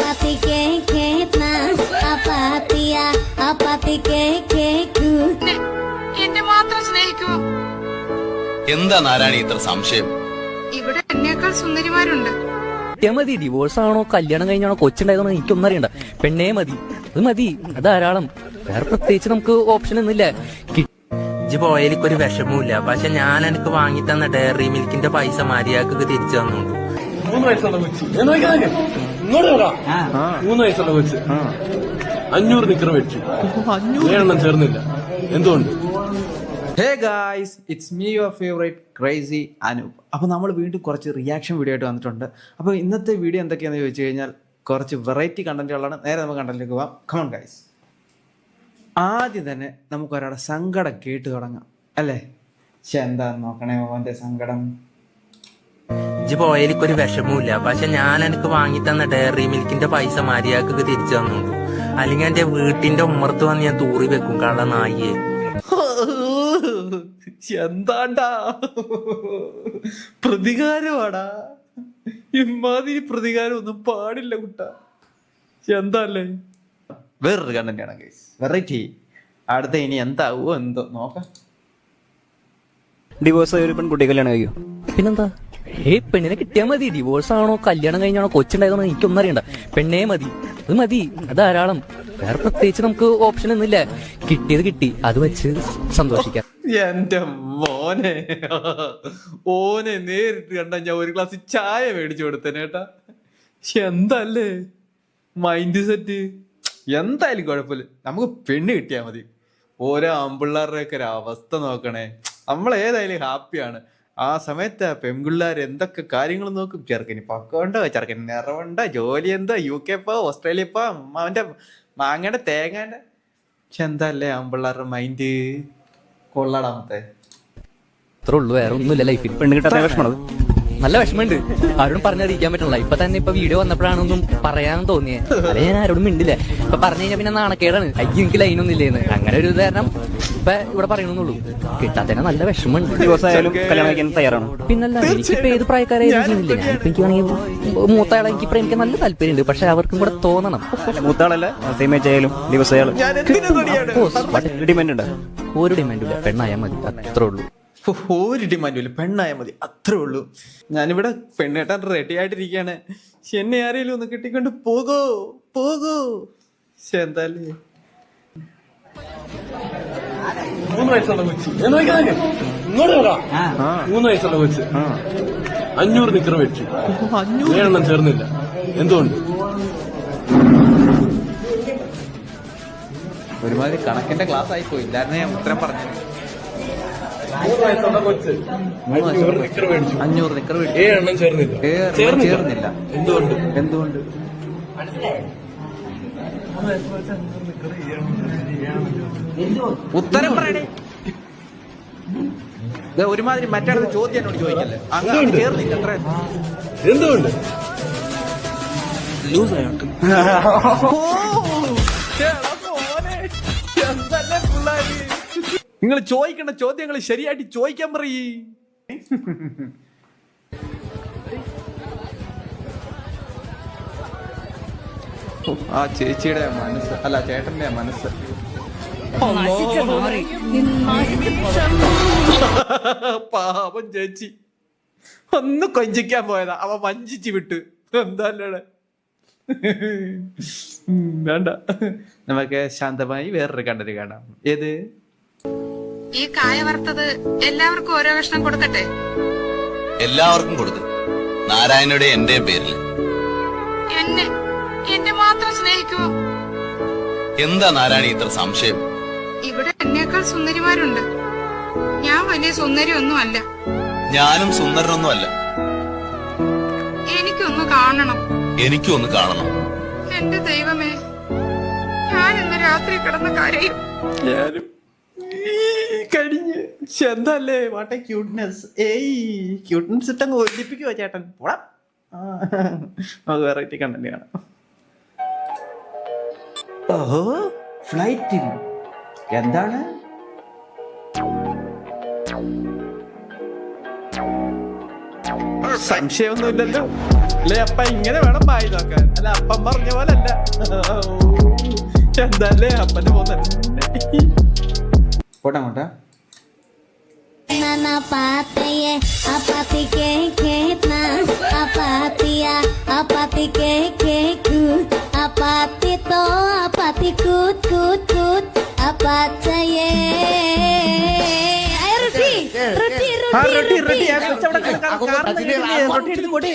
Apati ke ke na apatiya apati ke ke ku എന്നെ മാത്രം സ്നേഹിക്കൂ എന്താ നാരായണി ഇത്ര സംശയം? ഇവിടെ എന്നേക്കാൾ സുന്ദരിമാരുണ്ട്. മതി ഡിവോഴ്സ് ആണോ കല്യാണം കഴിഞ്ഞാണോ കൊച്ചുണ്ടായതാണോ എനിക്കൊന്നും അറിയണ്ട പെണ്ണേ മതി അത് മതി അത് ധാരാളം. വേറെ പ്രത്യേകിച്ച് നമുക്ക് ഓപ്ഷൻ ഒന്നുമില്ല. കി- ഇജ്ജ് വിഷമവും ഇല്ല പക്ഷെ ഞാൻ എനിക്ക് വാങ്ങി തന്ന ഡയറി മിൽക്കിന്റെ പൈസ മര്യാദയ്ക്ക് തിരിച്ചു തന്നോണ്ടു മൂന്ന് വയസ്സുള്ള കൊച്ചു ഞാൻ നോക്കിയതാ ഇങ്ങോട്ട് നോക്കാം മൂന്ന് വയസ്സുള്ള കൊച്ചു അഞ്ഞൂറ് നിക്കർ വെച്ചു. ഏഴെണ്ണം ചേർന്നില്ല. എന്തുകൊണ്ട്? Hey guys it's me your favourite crazy Anoop. അപ്പോൾ നമ്മൾ വീണ്ടും കുറച്ച് റിയാക്ഷൻ വീഡിയോ ആയിട്ട് വന്നിട്ടുണ്ട്. അപ്പോൾ ഇന്നത്തെ വീഡിയോ എന്തൊക്കെയാണെന്ന് ചോദിച്ചു കഴിഞ്ഞാൽ കുറച്ച് വെറൈറ്റി കണ്ടന്റുകളാണ് നേരെ നമുക്ക് കണ്ടന്റിലേക്ക് പോവാം. കമൺ ഗായ്സ് ആദ്യം തന്നെ നമുക്ക് ഒരാളുടെ സങ്കടം കേട്ട് തുടങ്ങാം. അല്ലേ? പക്ഷെ എന്താ നോക്കണേ മോന്റെ സങ്കടം? ഇജ്ജ് വിഷമവും ഇല്ല പക്ഷെ ഞാൻ എനിക്ക് വാങ്ങി തന്ന ഡയറി മിൽക്കിന്റെ പൈസ മര്യാദയ്ക്ക് തിരിച്ചു തന്നുള്ളൂ അല്ലെങ്കിൽ എന്റെ വീട്ടിന്റെ ഉമ്മർത്ത് വന്ന് ഞാൻ തൂറി വെക്കും കള്ള നായിയെ. എന്താണ്ടാ? പ്രതികാരമാടാ. ഇമാതിരി പ്രതികാരം ഒന്നും പാടില്ല കുട്ട. എന്താല്ലേ? വേറൊരു കണ്ടന്റാണ് ഗൈസ് വെറൈറ്റി അടുത്ത ഇനി എന്താവോ എന്തോ നോക്കാം. ഡിവോഴ്സ് ആയി ഒരു പെൺകുട്ടി കല്യാണം കഴിയും പിന്നെന്താ? ഏ പെണ്ണിനെ കിട്ടിയാ മതി. ഡിവോഴ്സ് ആണോ? കല്യാണം കഴിഞ്ഞാണോ? കൊച്ചുണ്ടായതാണോ? എനിക്കൊന്നും അറിയണ്ട. പെണ്ണേ മതി. അത് മതി. അത് ധാരാളം. വേറെ പ്രത്യേകിച്ച് നമുക്ക് ഓപ്ഷൻ ഒന്നുമില്ല. കിട്ടിയത് കിട്ടി. അത് വെച്ച് സന്തോഷിക്കാം. എന്റെ മോനെ. ഓനെ നേരിട്ട് കണ്ട ഞാൻ ഒരു ഗ്ലാസ് ചായ മേടിച്ചു കൊടുത്തേനെ കേട്ടാ എന്തല്ലേ? മൈൻഡ് സെറ്റ് എന്തായാലും കുഴപ്പമില്ല. നമുക്ക് പെണ്ണ് കിട്ടിയാ മതി. ഓരോ ആമ്പിള്ളാരുടെ ഒക്കെ ഒരു അവസ്ഥ നോക്കണേ. നമ്മൾ ഏതായാലും ഹാപ്പിയാണ് ആ സമയത്ത് പെൺകുള്ളാർ പെൺപിള്ളേർ എന്തൊക്കെ കാര്യങ്ങൾ നോക്കും? ചെറുക്കന് പക്കമുണ്ടോ ചെറുക്കന് നിറവുണ്ടോ? ജോലി എന്താ? യു കെ പോ ഓസ്ട്രേലിയ പോ അവന്റെ മാങ്ങയുടെ തേങ്ങേണ്ട പക്ഷെ എന്താ അല്ലേ ആമ്പിള്ളാരുടെ മൈൻഡ് കൊള്ളാടാമത്തെ അത്രേ ഉള്ളൂ വേറെ ഒന്നുമില്ല ലൈഫിൽ പെണ്ണ് കിട്ടാത്ത വിഷമമാണ് നല്ല വിഷമമുണ്ട്. ആരോടും പറഞ്ഞറിയിക്കാൻ പറ്റില്ല. ഇപ്പൊ തന്നെ ഇപ്പൊ വീഡിയോ വന്നപ്പോഴാണൊന്നും പറയാൻ തോന്നിയത് അല്ലെ ഞാൻ ആരോടും മിണ്ടില്ല. ഇപ്പൊ പറഞ്ഞു കഴിഞ്ഞാൽ പിന്നെ നാണക്കേടാണ്. അയ്യോ എനിക്ക് ലൈനൊന്നും ഇല്ലേന്ന്. അങ്ങനെ ഒരു കാരണം ഇപ്പൊ ഇവിടെ പറയണമെന്നുള്ളൂ കിട്ടാത്തന്നെ നല്ല വിഷമമുണ്ട്. തയ്യാറാണ്. പിന്നല്ല എനിക്കിപ്പോ ഏത് പ്രായക്കാരായാലും ചെയ്യുന്നില്ല ഞാനിപ്പോ എനിക്ക് വേണമെങ്കിൽ മൂത്തയാളെ എനിക്ക് എനിക്ക് നല്ല താല്പര്യമുണ്ട്. പക്ഷെ അവർക്കും കൂടെ തോന്നണം. മൂത്താളല്ല സെയിം ഏജ് ആയാലും but ഡിമാൻഡ് ഉണ്ട്. ഒരു പെണ്ണായാൽ മതി. അത്രേ ഉള്ളൂ. ഹോ, ഒരു ഡിമാൻഡും ഇല്ല. പെണ്ണായ മതി. അത്രേ ഉള്ളൂ. ഞാനിവിടെ പെണ്ണേട്ടാൻ റെഡി ആയിട്ടിരിക്കുകയാണ്. എന്നെ ആരെങ്കിലും ഒന്ന് കിട്ടിക്കൊണ്ട് പോകോ പോകോ. എന്തായാലേ മൂന്ന് വയസ്സുള്ള കൊച്ചു. ഇങ്ങോട്ട് വരാം. മൂന്ന് വയസ്സുള്ള കൊച്ച്. അഞ്ഞൂറ് നിക്കർ വെച്ചു. ഏഴെണ്ണം ചേർന്നില്ല. എന്തുകൊണ്ട്? ഒരുമാതിരി കണക്കിന്റെ ക്ലാസ് ആയിപ്പോയി പോയി. ഇല്ലായിരുന്നു ഞാൻ ഉത്തരം പറഞ്ഞു മൂന്ന് വയസ്സുള്ള കൊച്ച് അഞ്ഞൂറ് നിക്കർ മേടിച്ചു ഏഴെണ്ണം ചേർന്നില്ല ചേർന്നില്ല എന്തുകൊണ്ട് എന്തുകൊണ്ട് ഉത്തരം പറയണേ. ഒരുമാതിരി മറ്റേ ചോദ്യം എന്നോട് ചോദിക്കല്ലേ അങ്ങനെ അങ്ങ് ചേർന്നില്ല അത്ര എന്തുകൊണ്ട്? നിങ്ങൾ ചോദിക്കേണ്ട ചോദ്യങ്ങൾ ശരിയായിട്ട് ചോദിക്കാൻ പറയ്. ഓ, ആ ചേച്ചിയുടെ മനസ്സ് അല്ല ചേട്ടന്റെ മനസ്സ്. പാപം ചേച്ചി. ഒന്ന് കൊഞ്ചിക്കാൻ പോയതാ. അവ വഞ്ചിച്ച് വിട്ട്. എന്താല്ലേ വേണ്ട. നമുക്ക് ശാന്തമായി വേറൊരു കണ്ടത് കാണാം. ഏത്? ഈ കായ വറുത്തത് എല്ലാവർക്കും ഓരോ കഷ്ണം കൊടുക്കട്ടെ? എല്ലാവർക്കും കൊടുക്കും. നാരായണയുടെ എന്റെ പേരിൽ എന്നെ എന്നെ മാത്രം സ്നേഹിക്കുമോ എന്താ നാരായണി ഇത്ര സംശയം? ഇവിടെ എന്നേക്കാൾ സുന്ദരിമാരുണ്ട്. ഞാൻ വലിയ സുന്ദരിയൊന്നും അല്ല ഞാനും സുന്ദരനൊന്നും അല്ല എനിക്കൊന്ന് കാണണം. എനിക്കും ഒന്ന് കാണണം. എന്റെ ദൈവമേ ഞാൻ ഇന്ന് രാത്രി കിടന്ന് കരയും. ഞാനും കഴിഞ്ഞ് ശ്ശെ, വാട്ട് എ ക്യൂട്ട്നെസ് ഏയ് ക്യൂട്ട്നെസ് ഇട്ടങ്ങ് ഒലിപ്പിക്കുവോ ചേട്ടൻ. പോടാ. നമുക്ക് വെറൈറ്റി കണ്ടന്റ് കാണാം. ഓഹോ ഫ്ലൈറ്റിൽ എന്താണ്? സംശയമൊന്നുമില്ലല്ലോ. അല്ലെ അപ്പ ഇങ്ങനെ വേണം വായി നോക്കാൻ അല്ല അപ്പം പറഞ്ഞ പോലെ അല്ല എന്താല്ലേ അപ്പന്റെ പോകുന്ന போட்டேன் போட்டேன் அப்பாத்தையே அப்பாத்திக்கே கேட்னா அப்பாத்தியா அப்பாத்திக்கே கேக்கு அப்பாத்தி தோ அப்பாத்தி கூத் கூத் கூத் அப்பாத்தையே ரொட்டி ரொட்டி ரொட்டி ரொட்டி ரொட்டி ரொட்டி ரொட்டி ரொட்டி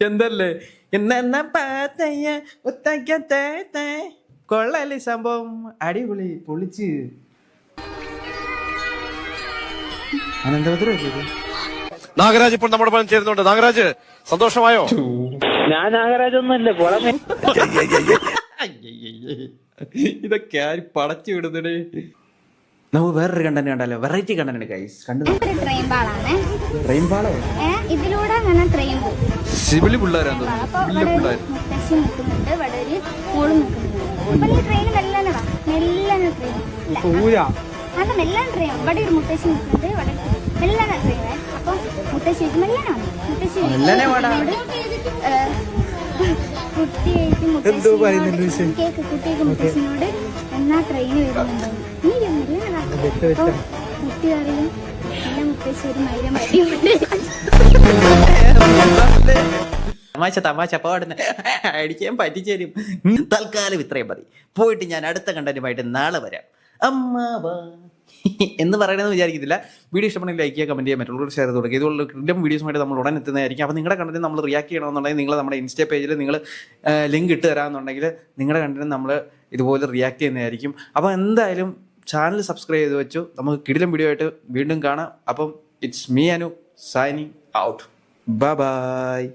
പാളാണ് എന്നാ പാളോ ഇതിലൂടെ അങ്ങനെ ട്രെയിൻ സംഭവം. സിവിലി പൊളിച്ച്. അപ്പൊ വലിയ ഇവിടെ പിള്ളേർ ഒരു മുത്തശ്ശി നിൽക്കുന്നുണ്ട് ഇവിടെ ഒരു മോൾ നിൽക്കുന്നുണ്ട് അപ്പൊ ഈ ട്രെയിൻ മെല്ലനെ വാ മെല്ലനെ വേറൊരു കണ്ടന്റ് കണ്ടാലോ? വെറൈറ്റി കണ്ടന്റ് ഗൈസ് കണ്ടു നിൽക്കുന്നുണ്ട്. ഇവിടെ മെല്ലനെ ട്രെയിൻ കുട്ടിയേക്ക് മുത്തശ്ശിനോട് എന്നാ ട്രെയിൻ വരുന്നുണ്ടോ? നീ മെല്ലനെ വാ. അപ്പൊ കുട്ടി പറയും എന്റെ മുത്തശ്ശി ഒരു മൈരം വടിയുണ്ട് തമാശ തമാശ പാടുന്ന. അടിക്കാൻ പറ്റിച്ചേരും. തൽക്കാലം ഇത്രയും മതി. പോയിട്ട് ഞാൻ അടുത്ത കണ്ടന്റുമായിട്ട് നാളെ വരാം. അമ്മാവ. എന്ന് പറയണമെന്ന് വിചാരിക്കത്തില്ല. വീഡിയോ ഇഷ്ടപ്പെടുന്നെങ്കിൽ ലൈക്ക് ചെയ്യുക കമന്റ് ചെയ്യുക മറ്റുള്ളവർ ഷെയർ തുടങ്ങി ഇതുള്ള കിട്ടും വീഡിയോസുമായിട്ട് നമ്മൾ ഉടൻ എത്തുന്നതായിരിക്കും. അപ്പോൾ നിങ്ങളുടെ കണ്ടന്റ് നമ്മൾ റിയാക്ട് ചെയ്യണമെന്നുണ്ടെങ്കിൽ നിങ്ങൾ നമ്മുടെ ഇൻസ്റ്റാ പേജിൽ നിങ്ങൾ ലിങ്ക് ഇട്ട് തരാമെന്നുണ്ടെങ്കിൽ നിങ്ങളുടെ കണ്ടന്റ് നമ്മൾ ഇതുപോലെ റിയാക്ട് ചെയ്യുന്നതായിരിക്കും. അപ്പോൾ എന്തായാലും ചാനൽ സബ്സ്ക്രൈബ് ചെയ്ത് വെച്ചു. നമുക്ക് കിടിലം വീഡിയോ ആയിട്ട് വീണ്ടും കാണാം. അപ്പം it's me Anu signing out bye